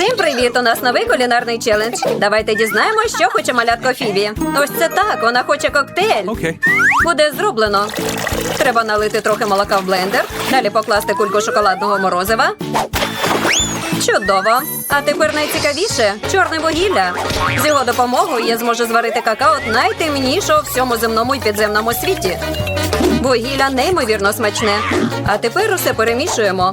Всім привіт! У нас новий кулінарний челендж. Давайте дізнаємося, що хоче малятко Фібі. Ось це так, вона хоче коктейль. Okay. Буде зроблено. Треба налити трохи молока в блендер, далі покласти кульку шоколадного морозива. Чудово! А тепер найцікавіше чорне вугілля. З його допомогою я зможу зварити какао найтемнішого в всьому земному і підземному світі. Вугілля неймовірно смачне. А тепер усе перемішуємо.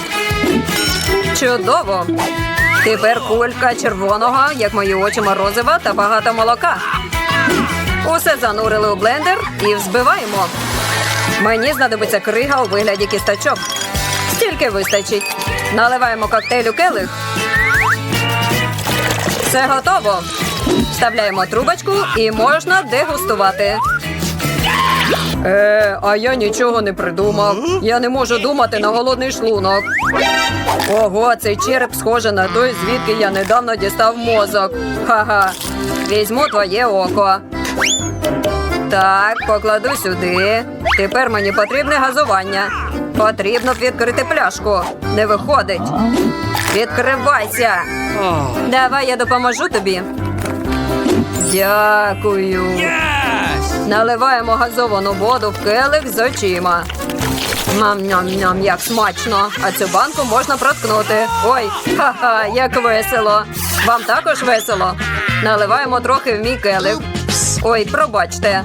Чудово. Тепер кулька червоного, як мої очі морозива та багато молока. Усе занурили у блендер і взбиваємо. Мені знадобиться крига у вигляді кісточок. Стільки вистачить. Наливаємо коктейль у келих. Все готово. Вставляємо трубочку і можна дегустувати. Е, а я нічого не придумав. Я не можу думати на голодний шлунок. Ого, цей череп схоже на той, звідки я недавно дістав мозок. Ха-ха. Візьму твоє око. Так, покладу сюди. Тепер мені потрібне газування. Потрібно відкрити пляшку. Не виходить. Відкривайся. Давай я допоможу тобі. Дякую. Наливаємо газовану воду в келих з очима. Ням-ням-ням, як смачно. А цю банку можна проткнути. Ой, ха-ха, як весело. Вам також весело. Наливаємо трохи в мій келих. Ой, пробачте.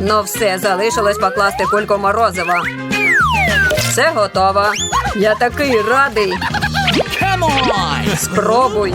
Ну все, залишилось покласти кульку морозива. Все готово. Я такий радий. Спробуй.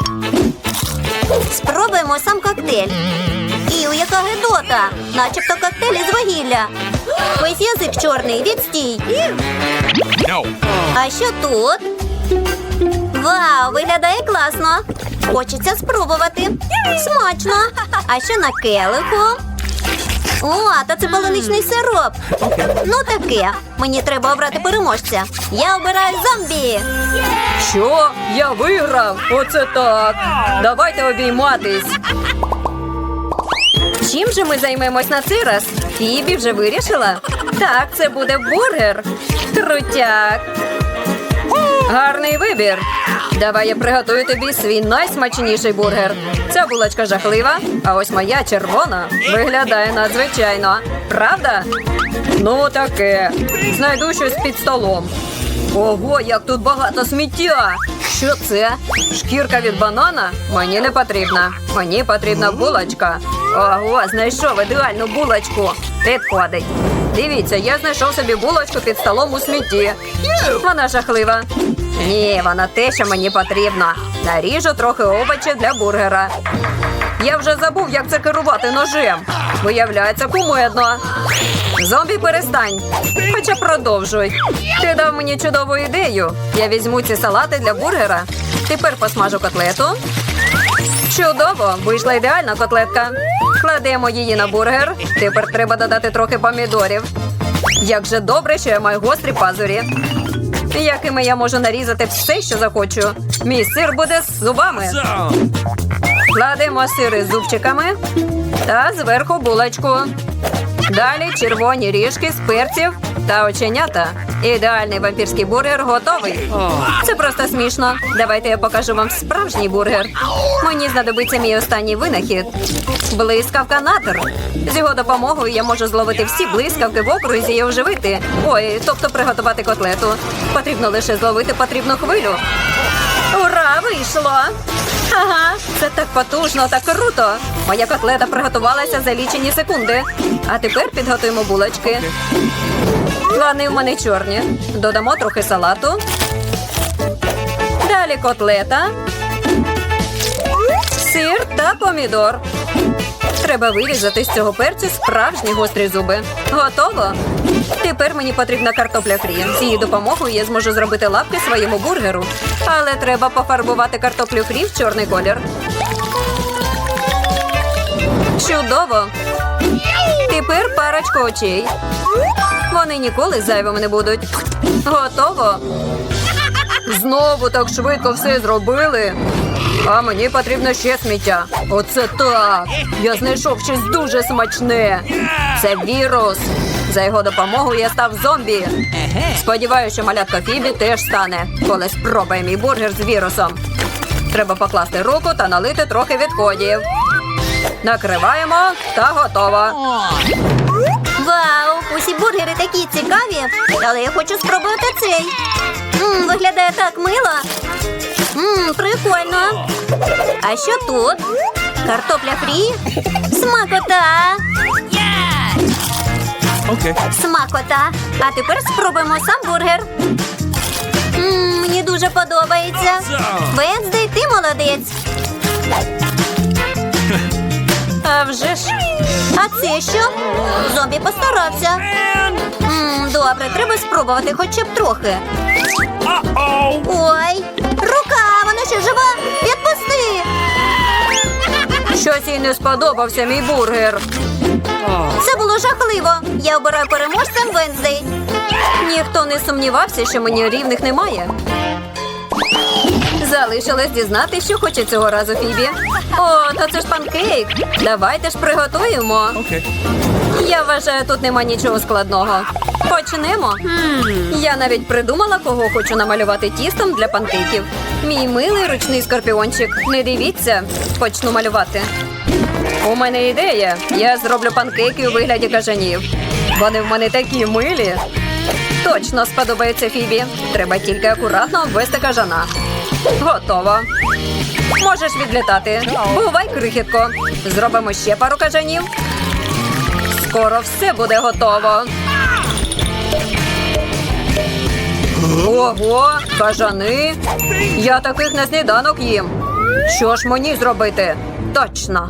Спробуємо сам коктейль. Іу, яка гидота! Начебто коктейль із вугілля. Ось язик чорний, відстій. No. А що тут? Вау, виглядає класно. Хочеться спробувати. Смачно. А що на келиху? О, та це полуничний сироп. Ну таке. Мені треба обрати переможця. Я обираю зомбі. Що? Я виграв? Оце так. Давайте обійматись. Чим же ми займемось на цей раз? Фібі вже вирішила? Так, це буде бургер. Крутяк. Гарний вибір. Давай я приготую тобі свій найсмачніший бургер. Ця булочка жахлива, а ось моя червона виглядає надзвичайно. Правда? Ну таке. Знайду щось під столом. Ого, як тут багато сміття! Що це? Шкірка від банана? Мені не потрібна. Мені потрібна булочка. Ого, знайшов ідеальну булочку. Підходить. Дивіться, я знайшов собі булочку під столом у смітті. Вона жахлива. Ні, вона те, що мені потрібно. Наріжу трохи овочів для бургера. Я вже забув, як це керувати ножем. Виявляється, кумедно. Зомбі, перестань. Хоча продовжуй. Ти дав мені чудову ідею. Я візьму ці салати для бургера. Тепер посмажу котлету. Чудово! Вийшла ідеальна котлетка. Кладемо її на бургер. Тепер треба додати трохи помідорів. Як же добре, що я маю гострі пазурі. Якими я можу нарізати все, що захочу. Мій сир буде з зубами. Кладемо сири з зубчиками та зверху булочку. Далі червоні ріжки з перців та оченята. Ідеальний вампірський бургер готовий. Це просто смішно. Давайте я покажу вам справжній бургер. Мені знадобиться мій останній винахід. Блискавка натер. З його допомогою я можу зловити всі блискавки в окрузі і оживити. Ой, тобто приготувати котлету. Потрібно лише зловити потрібну хвилю. Ура, вийшло! Ага, це так потужно, так круто. Моя котлета приготувалася за лічені секунди. А тепер підготуємо булочки. Плани в мене чорні. Додамо трохи салату. Далі котлета. Сир та помідор. Треба вирізати з цього перцю справжні гострі зуби. Готово. Тепер мені потрібна картопля фрі. З її допомогою я зможу зробити лапки своєму бургеру. Але треба пофарбувати картоплю фрі в чорний колір. Чудово! Тепер парочку очей. Вони ніколи зайвими не будуть. Готово. Знову так швидко все зробили. А мені потрібно ще сміття. Оце так. Я знайшов щось дуже смачне. Це вірус. За його допомогою я став зомбі. Сподіваюся, що малятка Фібі теж стане, коли спробує мій бургер з вірусом. Треба покласти руку та налити трохи відходів. Накриваємо та готово. Вау! Усі бургери такі цікаві, але я хочу спробувати цей. М, виглядає так мило. М, прикольно. А що тут? Картопля фрі? Смакота! Okay. Смакота. А тепер спробуємо сам бургер. М, мені дуже подобається. Венздей, ти молодець. А вже ж. А це що? Зомбі постарався. М, добре, треба спробувати хоча б трохи. Ой, рука, вона ще жива. Відпусти. Щось їй не сподобався мій бургер. Це було жахливо. Я обираю переможцем Венздей. Ніхто не сумнівався, що мені рівних немає. Залишилось дізнати, що хоче цього разу Фібі. О, то це ж панкейк. Давайте ж приготуємо. Okay. Я вважаю, тут нема нічого складного. Почнемо. Я навіть придумала, кого хочу намалювати тістом для панкейків. Мій милий ручний скорпіончик. Не дивіться, почну малювати. У мене ідея. Я зроблю панкейки у вигляді кажанів. Вони в мене такі милі. Точно сподобається Фібі. Треба тільки акуратно обвести кажана. Готово. Можеш відлітати. Бувай, крихітко. Зробимо ще пару кажанів. Скоро все буде готово. Ого, кажани. Я таких на сніданок їм. Що ж мені зробити? Точно.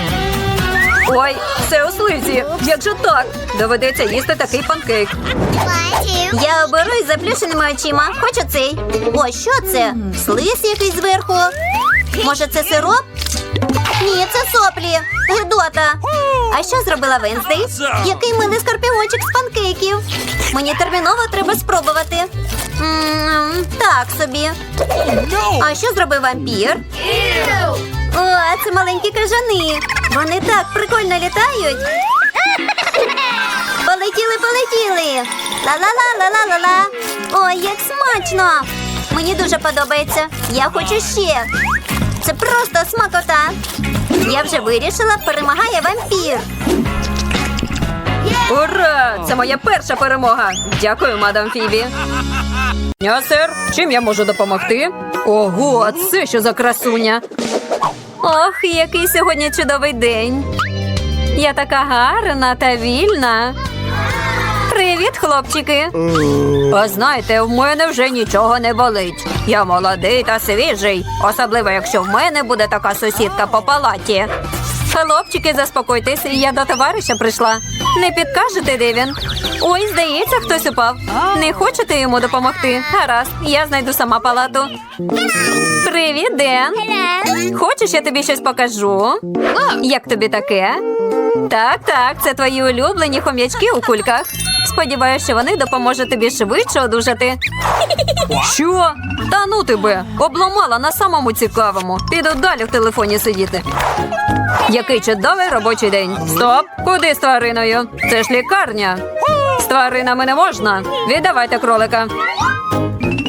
Ой, це у слизі. Як же так? Доведеться їсти такий панкейк. Я оберу із заплющеними очима. Хочу цей. О, що це? Слиз якийсь зверху. Може, це сироп? Ні, це соплі. Гидота. А що зробила Венздей? Який милий скорпіончик з панкейків. Мені терміново треба спробувати. М, так собі. А що зробив вампір? О, це маленькі кажани. Вони так прикольно літають. Полетіли, полетіли. Ла-ла-ла-ла-ла-ла-ла. Ой, як смачно. Мені дуже подобається. Я хочу ще. Це просто смакота. Я вже вирішила, перемагає вампір. Ура! Це моя перша перемога. Дякую, мадам Фібі. Я, чим я можу допомогти? Ого, це що за красуня? Ох, який сьогодні чудовий день. Я така гарна та вільна. Привіт, хлопчики. А знаєте, в мене вже нічого не болить. Я молодий та свіжий, особливо якщо в мене буде така сусідка по палаті. Хлопчики, заспокойтесь, я до товариша прийшла. Не підкажете, де він? Ой, здається, хтось упав. Не хочете йому допомогти? Гаразд, я знайду сама палату. Привіт, Ден. Хочеш, я тобі щось покажу? Як тобі таке? Так, так, це твої улюблені хом'ячки у кульках. Сподіваюся, що вони допоможуть тобі швидше одужати. Що? Та ну тебе, обламала на самому цікавому. Піду далі в телефоні сидіти. Який чудовий робочий день. Стоп! Куди з твариною? Це ж лікарня. З тваринами не можна. Віддавайте кролика.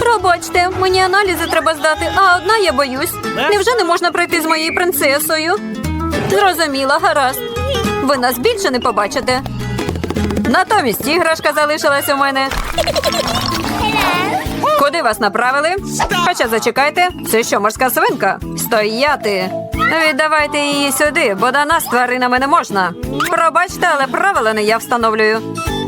Пробачте, мені аналізи треба здати, а одна я боюсь. Невже не можна пройти з моєю принцесою? Зрозуміла, гаразд. Ви нас більше не побачите. Натомість іграшка залишилась у мене. Куди вас направили? Хоча зачекайте, це що, морська свинка? Стояти. Віддавайте її сюди, бо до нас тваринами не можна. Пробачте, але правила не я встановлюю.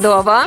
Чудово.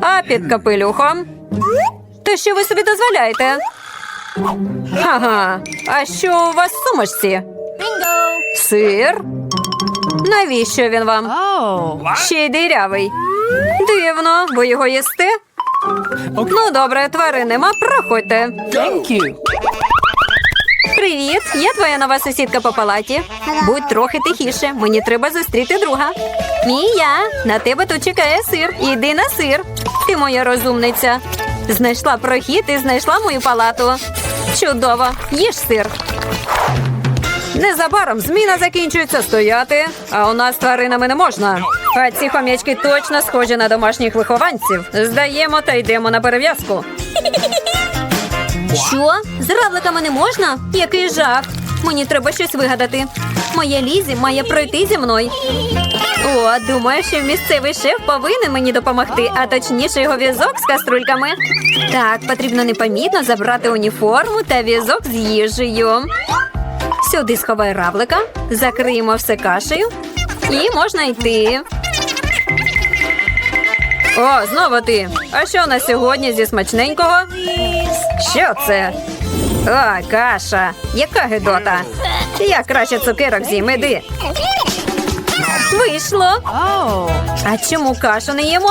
А під капелюхом. То що ви собі дозволяєте? Ага. А що у вас в сумочці? Сир? Навіщо він вам? Ще й дирявий. Дивно, ви його їсте? Ну, добре, тварин нема, проходьте. Thank you. Привіт, я твоя нова сусідка по палаті. Будь трохи тихіше, мені треба зустріти друга. Мія, на тебе тут чекає сир. Іди на сир. Ти моя розумниця. Знайшла прохід і знайшла мою палату. Чудово, їж сир. Незабаром зміна закінчується стояти, а у нас тваринами не можна. А ці хом'ячки точно схожі на домашніх вихованців. Здаємо та йдемо на перев'язку. Що? З равликами не можна? Який жах. Мені треба щось вигадати. Моя Лізі має пройти зі мною. О, думаю, що місцевий шеф повинен мені допомогти, а точніше його візок з каструльками. Так, потрібно непомітно забрати уніформу та візок з їжею. Сюди сховай равлика, закриємо все кашею і можна йти. О, знову ти. А що на сьогодні зі смачненького? Що це? О, каша. Яка гидота. Я краще цукерок з'їм, іди. Вийшло. А чому кашу не їмо?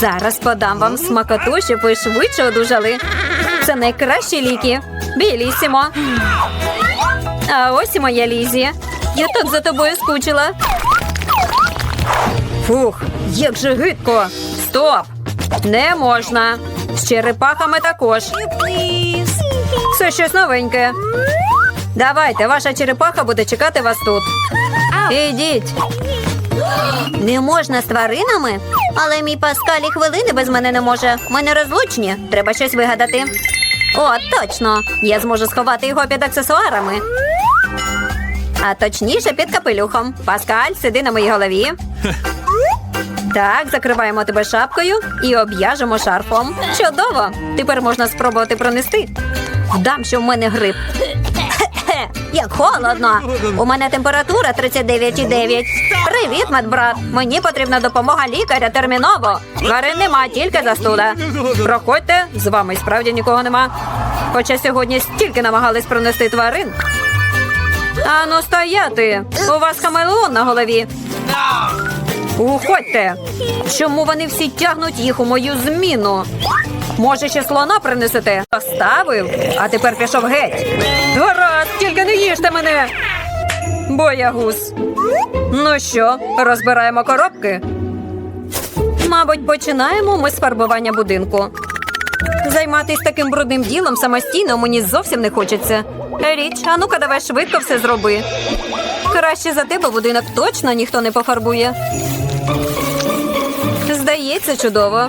Зараз подам вам смакоту, щоб ви швидше одужали. Це найкращі ліки. Білісімо. А ось і моя Лізі. Я так за тобою скучила. Фух, як же гидко. Стоп! Не можна. З черепахами також. Це щось новеньке. Давайте, ваша черепаха буде чекати вас тут. Ідіть. Не можна з тваринами? Але мій Паскаль і хвилини без мене не може. Ми не розлучні. Треба щось вигадати. О, точно! Я зможу сховати його під аксесуарами. А точніше під капелюхом. Паскаль, сиди на моїй голові. Так, закриваємо тебе шапкою і об'яжемо шарфом. Чудово! Тепер можна спробувати пронести. Вдам, що в мене грип. Як холодно. У мене температура 39,9. Привіт, медбрат. Мені потрібна допомога лікаря терміново. Тварин нема, тільки застуда. Проходьте, з вами справді нікого нема. Хоча сьогодні стільки намагались пронести тварин. Ану, стояти! У вас хамелеон на голові. Уходьте! Чому вони всі тягнуть їх у мою зміну? Може, ще слона принесете? Поставив, а тепер пішов геть. Гаразд, тільки не їжте мене. Боягуз. Ну що, розбираємо коробки? Мабуть, починаємо ми з фарбування будинку. Займатись таким брудним ділом самостійно мені зовсім не хочеться. Річ, а ну-ка давай швидко все зроби. Краще за тебе будинок точно ніхто не пофарбує. Здається, чудово.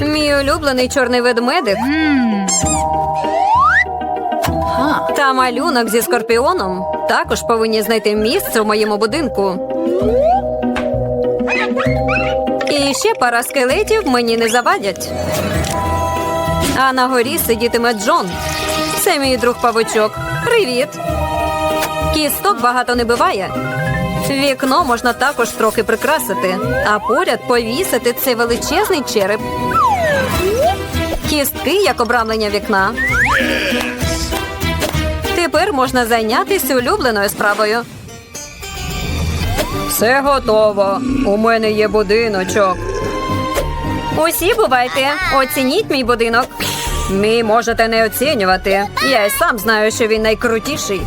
Мій улюблений чорний ведмедик. Та малюнок зі скорпіоном також повинні знайти місце в моєму будинку. І ще пара скелетів мені не завадять. А на горі сидітиме Джон. Це мій друг павучок. Привіт. Кісток багато не буває. Вікно можна також трохи прикрасити, а поряд повісити цей величезний череп. Кістки як обрамлення вікна. Тепер можна зайнятися улюбленою справою. Все готово. У мене є будиночок. Усі бувайте, оцініть мій будинок. Мій можете не оцінювати. Я й сам знаю, що він найкрутіший.